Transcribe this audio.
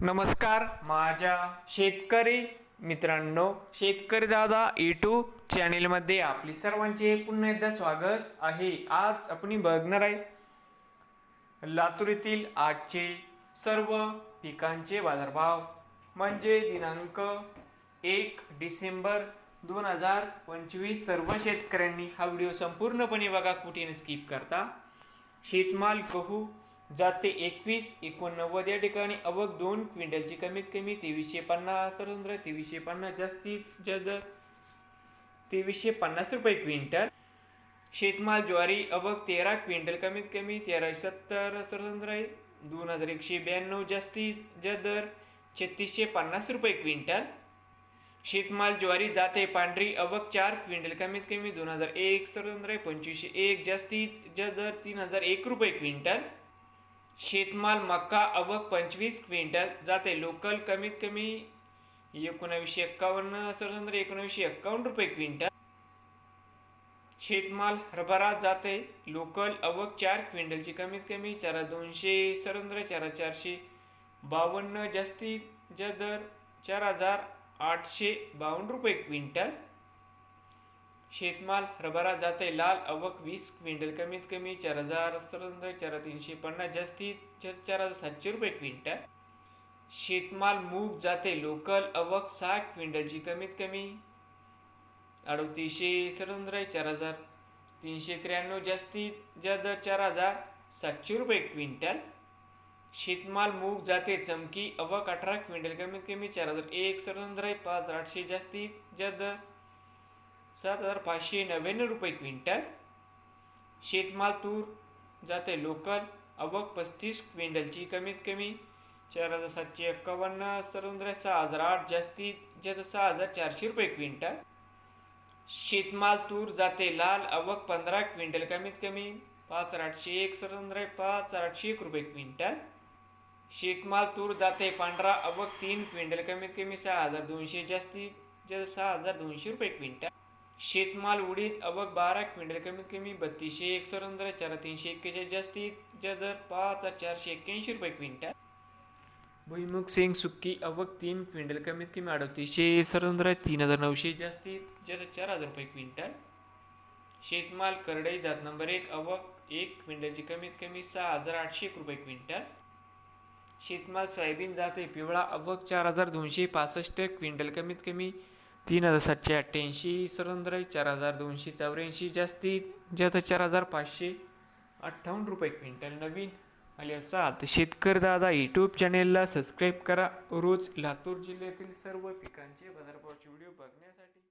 नमस्कार माझ्या शेतकरी मित्रांनो शेतकरी दादा यूट्यूब चॅनेलमध्ये आपली सर्वांचे पुन्हा एकदा स्वागत आहे. आज आपण बघणार आहे लातूर येथील आजचे सर्व पिकांचे बाजारभाव. म्हणजे दिनांक एक डिसेंबर दोन हजार पंचवीस सर्व शेतकऱ्यांनी हा व्हिडिओ संपूर्णपणे बघा कुठे स्किप करता. शेतमाल गहू जाते एकवीस एकोणनव्वद या ठिकाणी. अवघ दोन क्विंटलची कमीत कमी तेवीसशे पन्नास. सरंद्र तेवीसशे पन्नास जास्तीत जास्त तेवीसशे पन्नास रुपये क्विंटल. शेतमाल ज्वारी अवक तेरा क्विंटल कमीत कमी तेराशे सत्तर. स्वतंत्र आहे दोन हजार एकशे ब्याण्णव जास्तीत जास्त दर छत्तीसशे पन्नास रुपये क्विंटल. शेतमाल ज्वारी जाते पांढरी अवक चार क्विंटल कमीत कमी दोन हजार एक. स्वतंत्र आहे पंचवीसशे एक जास्तीत जास्त दर तीन हजार एक रुपये क्विंटल. शेतमाल मक्का अवक पंचवीस क्विंटल जाते. लोकल कमीत कमी एकोणावीसशे एक्कावन्न सरसंद्र एकोणावीसशे एक्कावन्न रुपये क्विंटल. शेतमाल हरभरा जाते. लोकल अवक चार क्विंटलची कमीत कमी चारा दोनशे सरंद्र चारा चारशे. बावन्न जास्तीत दर चार हजार आठशे बावन्न रुपये क्विंटल. शेतमाल हरभरा जाते लाल अवक वीस क्विंटल कमीत कमी चार हजार सरंद्र चार तीनशे पन्नास जास्तीत चार हजार सातशे रुपये क्विंटल. शेतमाल मूग जाते लोकल अवक सहा क्विंटलची कमीत कमी अडतीसशे सरंद्र चार हजार तीनशे त्र्याण्णव जास्तीत जास्त चार हजार सातशे रुपये क्विंटल. शेतमाल मूग जाते चमकी अवक अठरा क्विंटल कमीत कमी चार हजार एक सरंद्र पाच आठशे जास्तीत जास्त सात हजार पाचशे नव्याण्णव रुपये क्विंटल. शेतमाल तूर जाते लोकल. अवक पस्तीस क्विंटलची कमीत कमी चार हजार सातशे एक्कावन्न सरंद्र सहा हजार आठ जास्तीत जास्त सहा हजार चारशे रुपये क्विंटल. शेतमाल तूर जाते लाल. अवक पंधरा क्विंटल कमीत कमी पाच हजार आठशे एक सरंद्र पाच हजार आठशे एक रुपये क्विंटल. शेतमाल तूर जाते पांढरा. अवक तीन क्विंटल कमीत कमी सहा हजार दोनशे जास्तीत जास्त सहा हजार दोनशे रुपये क्विंटल. शेतमाल उडीद अवक बारा क्विंटल कमीत कमी बत्तीसशे एक सरंद्र चार तीनशे एक्केचाळीस जास्तीत ज्या दर पाच हजार चारशे एक्क्याऐंशी रुपये क्विंटल. भुईमुग सिंग सुक्की अवक तीन क्विंटल कमीत कमी अडतीसशे सरंद्र तीन हजार नऊशे जास्तीत जास्त चार हजार रुपये क्विंटल. शेतमाल करडई जात नंबर एक अवक एक क्विंटलची कमीत कमी सहा हजार आठशे एक रुपये क्विंटल. शेतमाल सोयाबीन जाते पिवळा अवक चार हजार दोनशे पासष्ट क्विंटल कमीत कमी तीन हजार सातशे अठ्ठ्याऐंशी सरंद्र चार हजार दोनशे चौऱ्याऐंशी जास्तीत जास्त चार हजार पाचशे अठ्ठावन्न रुपये क्विंटल नवीन आले असाल. तर शेतकरी दादा यूट्यूब चॅनेलला सबस्क्राईब करा. रोज लातूर जिल्ह्यातील सर्व पिकांचे बाजारभावाचे व्हिडिओ बघण्यासाठी